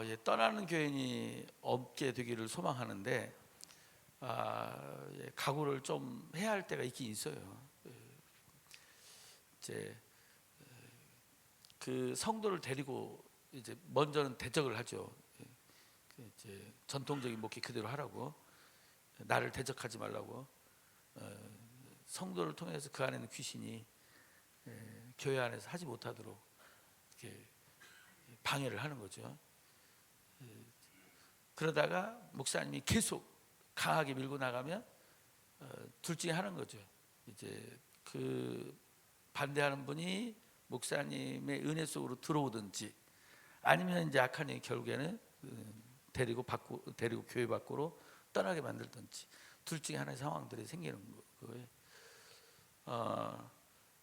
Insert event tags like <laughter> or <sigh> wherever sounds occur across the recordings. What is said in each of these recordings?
어, 예, 떠나는 교인이 없게 되기를 소망하는데 아, 예, 각오를 좀 해야 할 때가 있긴 있어요. 예, 이제 에, 그 성도를 데리고 이제 먼저는 대적을 하죠. 예, 그 이제 전통적인 목회 그대로 하라고 나를 대적하지 말라고 어, 성도를 통해서 그 안에 있는 귀신이 예, 교회 안에서 하지 못하도록 이렇게 방해를 하는 거죠. 예, 그러다가 목사님이 계속 강하게 밀고 나가면 어, 둘 중에 하는 거죠. 이제 그 반대하는 분이 목사님의 은혜 속으로 들어오든지 아니면 이제 악한 영이 결국에는 음, 데리고 밖으로 데리고 교회 밖으로 떠나게 만들든지 둘 중에 하나의 상황들이 생기는 거- 거예요. 어,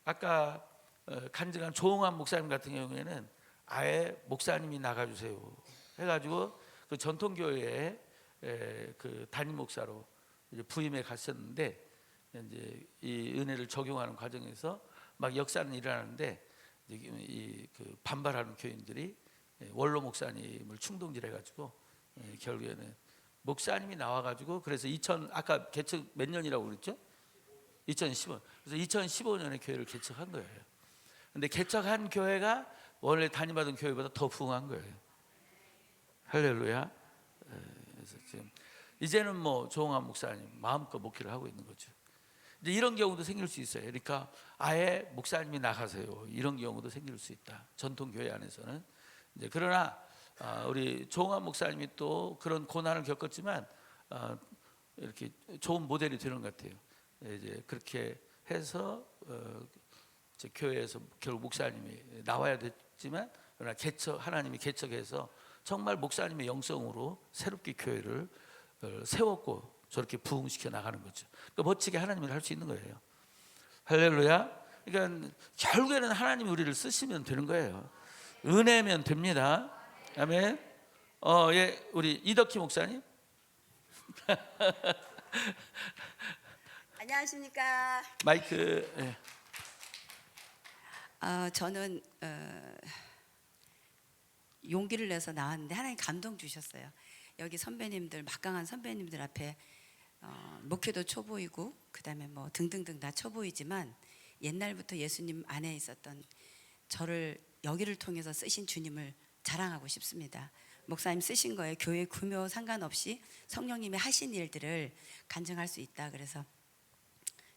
아까 어, 간증한 조홍환 목사님 같은 경우에는 아예 목사님이 나가주세요 해가지고 그 전통교회에 에, 그 담임 목사로 부임해 갔었는데 이제 이 은혜를 적용하는 과정에서 막 역사는 일어나는데 이그 반발하는 교인들이 예, 원로 목사님을 충동질해가지고 예, 결국에는 목사님이 나와가지고 그래서 2000 아까 개척 몇 년이라고 그랬죠? 2015. 그래서 2015년에 교회를 개척한 거예요. 근데 개척한 교회가 원래 다니던 교회보다 더 부흥한 거예요. 할렐루야. 에, 그래서 지금 이제는 뭐 조홍한 목사님 마음껏 목회를 하고 있는 거죠. 이제 이런 경우도 생길 수 있어요. 그러니까 아예 목사님이 나가세요. 이런 경우도 생길 수 있다. 전통 교회 안에서는 이제 그러나 아, 우리 조홍한 목사님이 또 그런 고난을 겪었지만 아, 이렇게 좋은 모델이 되는 것 같아요. 예, 이제 그렇게 해서 어, 교회에서 결국 목사님이 나와야 됐지만 그러나 개척 하나님이 개척해서 정말 목사님의 영성으로 새롭게 교회를 어, 세웠고 저렇게 부흥시켜 나가는 거죠. 그 멋지게 하나님을 할 수 있는 거예요. 할렐루야. 그러니까 결국에는 하나님이 우리를 쓰시면 되는 거예요. 은혜면 됩니다. 아멘. 어, 예, 우리 이덕희 목사님. <laughs> 안녕하십니까. 마이크. 예. 어, 저는 어, 용기를 내서 나왔는데 하나님 감동 주셨어요. 여기 선배님들 막강한 선배님들 앞에 어, 목회도 초보이고 그다음에 뭐 등등등 다 초보이지만 옛날부터 예수님 안에 있었던 저를 여기를 통해서 쓰신 주님을 자랑하고 싶습니다. 목사님 쓰신 거에 교회 구묘 상관없이 성령님이 하신 일들을 간증할 수 있다. 그래서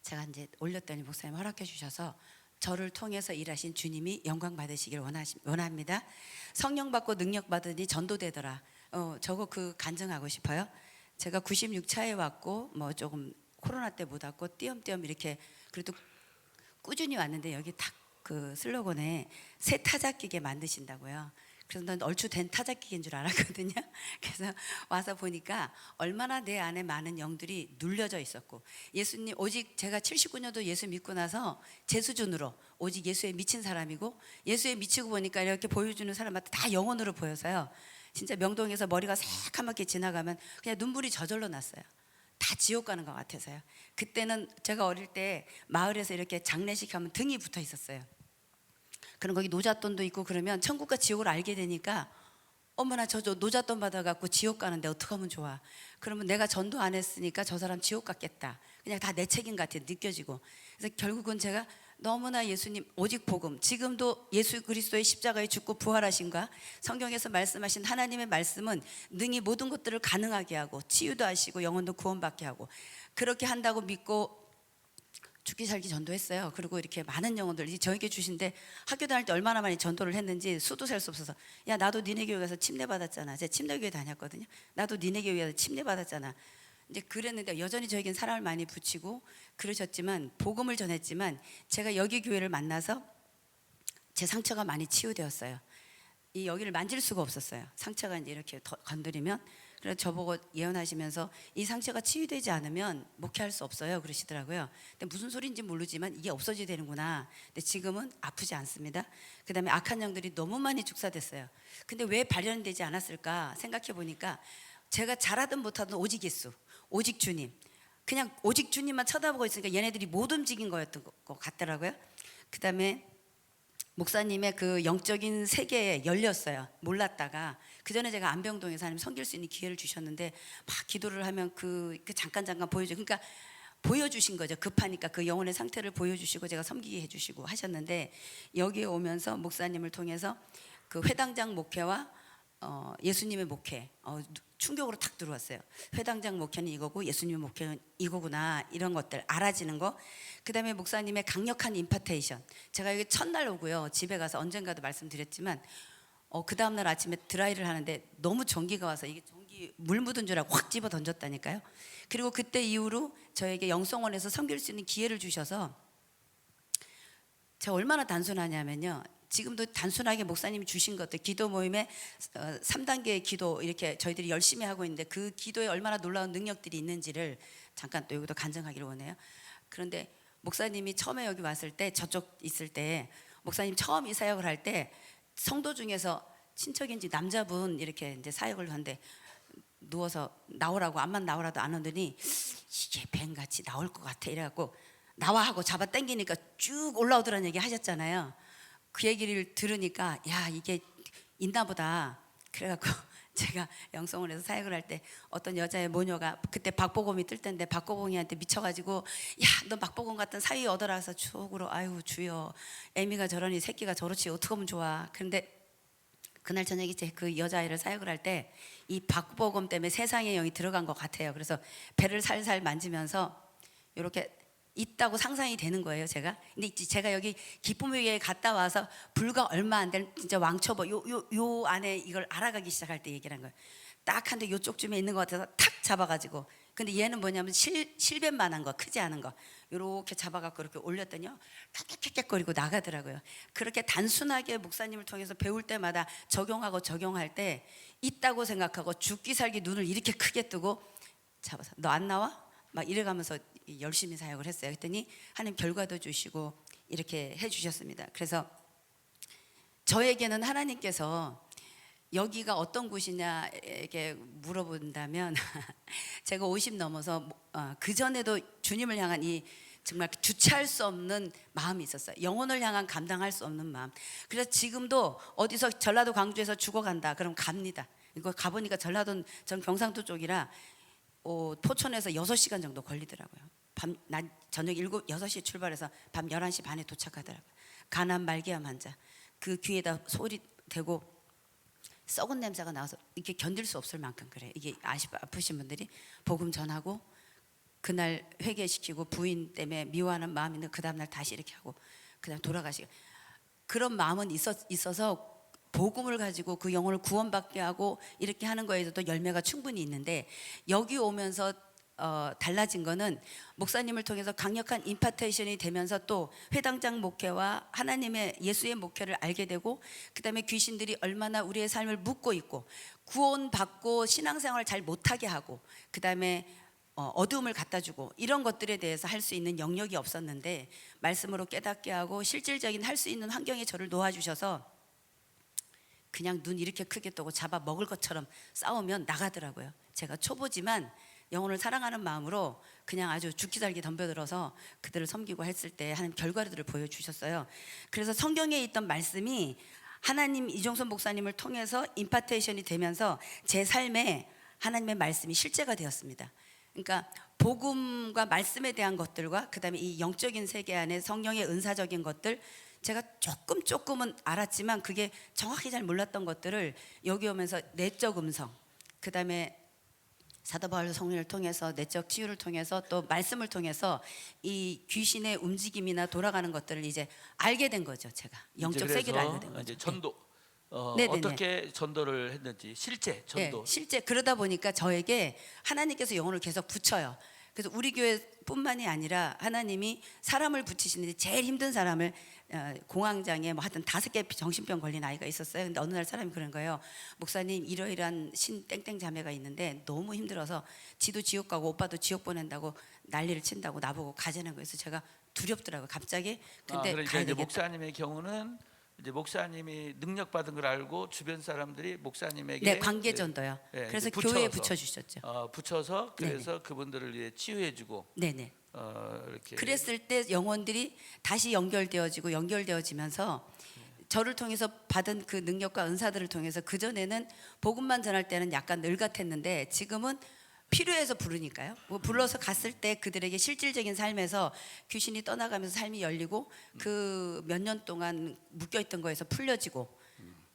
제가 이제 올렸더니 목사님 허락해 주셔서 저를 통해서 일하신 주님이 영광 받으시길 원하시, 원합니다. 성령 받고 능력 받으니 전도되더라. 어, 저거 그 간증하고 싶어요. 제가 96차에 왔고 뭐 조금 코로나 때못 왔고 띄엄띄엄 이렇게 그래도 꾸준히 왔는데 여기 딱 그 슬로건에 새 타작기계 만드신다고요. 그래서 난 얼추 된 타작기계인 줄 알았거든요. <laughs> 그래서 와서 보니까 얼마나 내 안에 많은 영들이 눌려져 있었고 예수님 오직 제가 79년도 예수 믿고 나서 제 수준으로 오직 예수에 미친 사람이고 예수에 미치고 보니까 이렇게 보여주는 사람한테 다 영혼으로 보여서요. 진짜 명동에서 머리가 새카맣게 지나가면 그냥 눈물이 저절로 났어요. 다 지옥 가는 것 같아서요. 그때는 제가 어릴 때 마을에서 이렇게 장례식 하면 등이 붙어 있었어요. 그럼 거기 노잣돈도 있고 그러면 천국과 지옥을 알게 되니까 어머나 저, 저 노잣돈 받아갖고 지옥 가는데 어떡하면 좋아. 그러면 내가 전도 안 했으니까 저 사람 지옥 갔겠다. 그냥 다 내 책임 같아 느껴지고. 그래서 결국은 제가 너무나 예수님 오직 복음 지금도 예수 그리스도의 십자가에 죽고 부활하신가 성경에서 말씀하신 하나님의 말씀은 능히 모든 것들을 가능하게 하고 치유도 하시고 영혼도 구원받게 하고 그렇게 한다고 믿고 죽기 살기 전도했어요. 그리고 이렇게 많은 영혼들 저에게 주신데 학교 다닐 때 얼마나 많이 전도를 했는지 수도 셀 수 없어서 야 나도 니네 교회 가서 침례 받았잖아. 제가 침례 교회 다녔거든요. 나도 니네 교회 가서 침례 받았잖아. 이제 그랬는데 여전히 저에겐 사랑을 많이 붙이고 그러셨지만 복음을 전했지만 제가 여기 교회를 만나서 제 상처가 많이 치유되었어요. 이 여기를 만질 수가 없었어요. 상처가 이제 이렇게 더 건드리면 그래서 저보고 예언하시면서 이 상처가 치유되지 않으면 목회할 수 없어요 그러시더라고요. 근데 무슨 소리인지 모르지만 이게 없어져야 되는구나. 근데 지금은 아프지 않습니다. 그 다음에 악한 영들이 너무 많이 축사됐어요. 근데 왜 발현되지 않았을까 생각해 보니까 제가 잘하든 못하든 오직 예수, 오직 주님. 그냥 오직 주님만 쳐다보고 있으니까 얘네들이 못 움직인 거였던 것 같더라고요. 그 다음에 목사님의 그 영적인 세계에 열렸어요. 몰랐다가 그 전에 제가 안병동에서 하나님 섬길 수 있는 기회를 주셨는데 막 기도를 하면 그, 그 잠깐 잠깐 보여줘. 그러니까 보여주신 거죠. 급하니까 그 영혼의 상태를 보여주시고 제가 섬기게 해주시고 하셨는데 여기에 오면서 목사님을 통해서 그 회당장 목회와 어, 예수님의 목회 어, 충격으로 탁 들어왔어요. 회당장 목회는 이거고 예수님의 목회는 이거구나 이런 것들 알아지는 거. 그다음에 목사님의 강력한 임파테이션. 제가 여기 첫날 오고요. 집에 가서 언젠가도 말씀드렸지만 어, 그 다음날 아침에 드라이를 하는데 너무 전기가 와서 이게 전기 물 묻은 줄 알고 확 집어 던졌다니까요. 그리고 그때 이후로 저에게 영성원에서 섬길 수 있는 기회를 주셔서 제가 얼마나 단순하냐면요. 지금도 단순하게 목사님이 주신 것들 기도 모임에 어, 3단계의 기도 이렇게 저희들이 열심히 하고 있는데 그 기도에 얼마나 놀라운 능력들이 있는지를 잠깐 또 여기도 간증하기를 원해요. 그런데 목사님이 처음에 여기 왔을 때 저쪽 있을 때 목사님 처음 이 사역을 할 때 성도 중에서 친척인지 남자분 이렇게 이제 사역을 하는데 누워서 나오라고 암만 나오라도 안 오더니 이게 뱀같이 나올 것 같아 이래갖고 나와 하고 잡아 당기니까 쭉 올라오더라는 얘기 하셨잖아요. 그 얘기를 들으니까 야 이게 있나 보다. 그래갖고 <laughs> 제가 영성원에서 사역을 할 때 어떤 여자의 모녀가 그때 박보검이 뜰 때인데 박보검이한테 미쳐가지고 야너 박보검 같은 사위 얻어라 해서 속으로 아유 주여 애미가 저러니 새끼가 저렇지 어떻게 하면 좋아. 그런데 그날 저녁에 이제 그 여자아이를 사역을 할 때 이 박보검 때문에 세상의 영이 들어간 것 같아요. 그래서 배를 살살 만지면서 이렇게 있다고 상상이 되는 거예요, 제가. 근데 제가 여기 기쁨의 갔다 와서 불과 얼마 안 된 진짜 왕초보 요 요 요 안에 이걸 알아가기 시작할 때 얘기를 한 거예요. 딱 한데 요쪽쯤에 있는 것 같아서 탁 잡아가지고 근데 얘는 뭐냐면 실 실뱀만한 거 크지 않은 거 요렇게 잡아갖고 이렇게 올렸더니요 깍깍깍거리고 나가더라고요. 그렇게 단순하게 목사님을 통해서 배울 때마다 적용하고 적용할 때 있다고 생각하고 죽기 살기 눈을 이렇게 크게 뜨고 잡아서 너 안 나와? 막 이래가면서 열심히 사역을 했어요. 그랬더니 하나님 결과도 주시고 이렇게 해 주셨습니다. 그래서 저에게는 하나님께서 여기가 어떤 곳이냐 이렇게 물어본다면 <laughs> 제가 50 넘어서 어, 그 전에도 주님을 향한 이 정말 주체할 수 없는 마음이 있었어요. 영혼을 향한 감당할 수 없는 마음. 그래서 지금도 어디서 전라도 광주에서 죽어간다. 그럼 갑니다. 이거 가보니까 전라도 전 경상도 쪽이라 어, 포천에서 6시간 정도 걸리더라고요. 밤, 난 저녁 7, 6시에 출발해서 밤 11시 반에 도착하더라고요. 가난 말기암 환자. 그 귀에다 소리 대고 썩은 냄새가 나와서 이렇게 견딜 수 없을 만큼 그래. 이게 아시, 아프신 분들이 복음 전하고 그날 회개시키고 부인 때문에 미워하는 마음이 있는 그 다음날 다시 이렇게 하고 그 다음 돌아가시고 그런 마음은 있었, 있어서 복음을 가지고 그 영혼을 구원받게 하고 이렇게 하는 거에서도 열매가 충분히 있는데 여기 오면서 어, 달라진 거는 목사님을 통해서 강력한 임파테이션이 되면서 또 회당장 목회와 하나님의 예수의 목회를 알게 되고 그다음에 귀신들이 얼마나 우리의 삶을 묻고 있고 구원받고 신앙생활을 잘 못하게 하고 그다음에 어, 어두움을 갖다 주고 이런 것들에 대해서 할 수 있는 영역이 없었는데 말씀으로 깨닫게 하고 실질적인 할 수 있는 환경에 저를 놓아 주셔서 그냥 눈 이렇게 크게 뜨고 잡아 먹을 것처럼 싸우면 나가더라고요. 제가 초보지만 영혼을 사랑하는 마음으로 그냥 아주 죽기 살기 덤벼들어서 그들을 섬기고 했을 때 하나님 결과들을 보여주셨어요. 그래서 성경에 있던 말씀이 하나님 이종선 목사님을 통해서 임파테이션이 되면서 제 삶에 하나님의 말씀이 실제가 되었습니다. 그러니까 복음과 말씀에 대한 것들과 그다음에 이 영적인 세계 안에 성령의 은사적인 것들 제가 조금 조금은 알았지만 그게 정확히 잘 몰랐던 것들을 여기 오면서 내적 음성 그다음에 사도 바울 성령을 통해서 내적 치유를 통해서 또 말씀을 통해서 이 귀신의 움직임이나 돌아가는 것들을 이제 알게 된 거죠 제가 영적 세계를 알게 된 거죠. 이제 전도 어, 네네네. 어떻게 전도를 했는지 실제 전도 네, 실제 그러다 보니까 저에게 하나님께서 영혼을 계속 붙여요. 그래서 우리 교회뿐만이 아니라 하나님이 사람을 붙이시는데 제일 힘든 사람을 어, 공황장애 뭐 하여튼 다섯 개 정신병 걸린 아이가 있었어요. 근데 어느 날 사람이 그런 거예요. 목사님 이러이러한 신 땡땡 자매가 있는데 너무 힘들어서 지도 지옥 가고 오빠도 지옥 보낸다고 난리를 친다고 나보고 가자는 거예요. 그래서 제가 두렵더라고요. 갑자기 아, 근데 그러니까 이제 되겠다. 목사님의 경우는 이제 목사님이 능력 받은 걸 알고 주변 사람들이 목사님에게 네 관계 전도요. 예, 그래서 이제 교회에 붙여서. 붙여 주셨죠. 어, 붙여서 그래서 그분들을 위해 치유해 주고 네네. 어, 이렇게 그랬을 때 영혼들이 다시 연결되어지고 연결되어지면서 저를 통해서 받은 그 능력과 은사들을 통해서 그 전에는 복음만 전할 때는 약간 늘 같았는데 지금은 필요해서 부르니까요. 뭐 불러서 갔을 때 그들에게 실질적인 삶에서 귀신이 떠나가면서 삶이 열리고 그 몇 년 동안 묶여 있던 거에서 풀려지고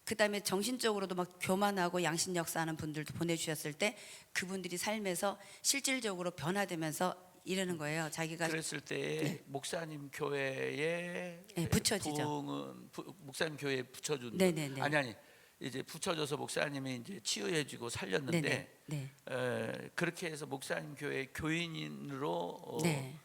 그다음에 정신적으로도 막 교만하고 양심 역사하는 분들도 보내주셨을 때 그분들이 삶에서 실질적으로 변화되면서 이러는 거예요. 자기가 그랬을 때 목사님 교회에 네, 붙여지죠. 부흥은 부- 목사님 교회에 붙여준 네네네. 아니 아니 이제 붙여져서 목사님이 이제 치유해주고 살렸는데 네. 에, 그렇게 해서 목사님 교회 교인으로 어, 네.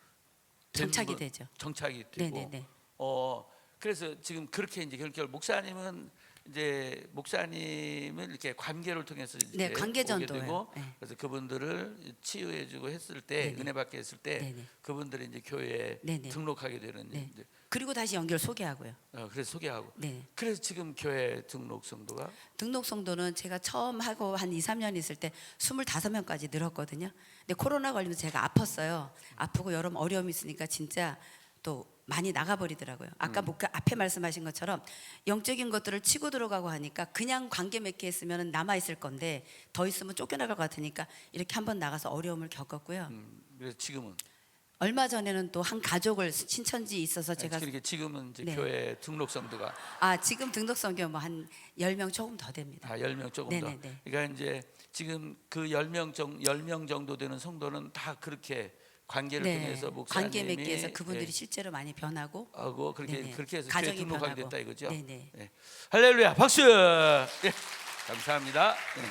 된 정착이 분- 되죠. 정착이 되고 네네네. 어 그래서 지금 그렇게 이제 결결 목사님은 이제 목사님을 이렇게 관계를 통해서 이제 네, 관계 오게 전도예요. 되고 네. 그래서 그분들을 치유해주고 했을 때 네네. 은혜 받게 했을 때 네네. 그분들이 이제 교회에 네네. 등록하게 되는 네. 이제, 그리고 다시 연결 소개하고요. 어, 그래서 소개하고 네. 그래서 지금 교회 등록 성도가 등록 성도는 제가 처음 하고 한 2, 3년 있을 때 25명까지 늘었거든요. 근데 코로나 걸리면서 제가 아팠어요. 아프고 여러 어려움이 있으니까 진짜 또 많이 나가버리더라고요. 아까 목사 앞에 말씀하신 것처럼 영적인 것들을 치고 들어가고 하니까 그냥 관계 맺게 했으면 남아 있을 건데 더 있으면 쫓겨나갈 것 같으니까 이렇게 한번 나가서 어려움을 겪었고요. 음, 그래서 지금은 얼마 전에는 또 한 가족을 신천지 있어서 제가 이렇게 지금은 이제 네. 교회 등록 성도가 아 지금 등록 성교 뭐한 10명 조금 더 됩니다. 다 10명 조금 네네네. 더. 그러니까 이제 지금 그 10명 정 10명 정도 되는 성도는 다 그렇게 관계를 통해서 목사님이 네. 관계 맺기 위해서 예, 그분들이 실제로 많이 변하고 하고 그렇게 네네. 그렇게 해서 교회 가정이 등록하게 변하고. 됐다 이거죠. 네네. 예. 할렐루야 박수. 예. 감사합니다. 예.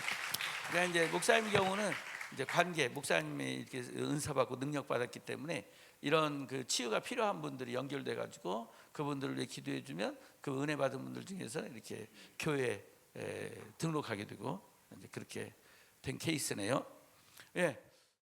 그러니까 이제 목사님 경우는 이제 관계 목사님이 이렇게 은사 받고 능력 받았기 때문에 이런 그 치유가 필요한 분들이 연결돼 가지고 그분들을 위해 기도해 주면 그 은혜 받은 분들 중에서 이렇게 교회에 에, 등록하게 되고 이제 그렇게 된 케이스네요. 예.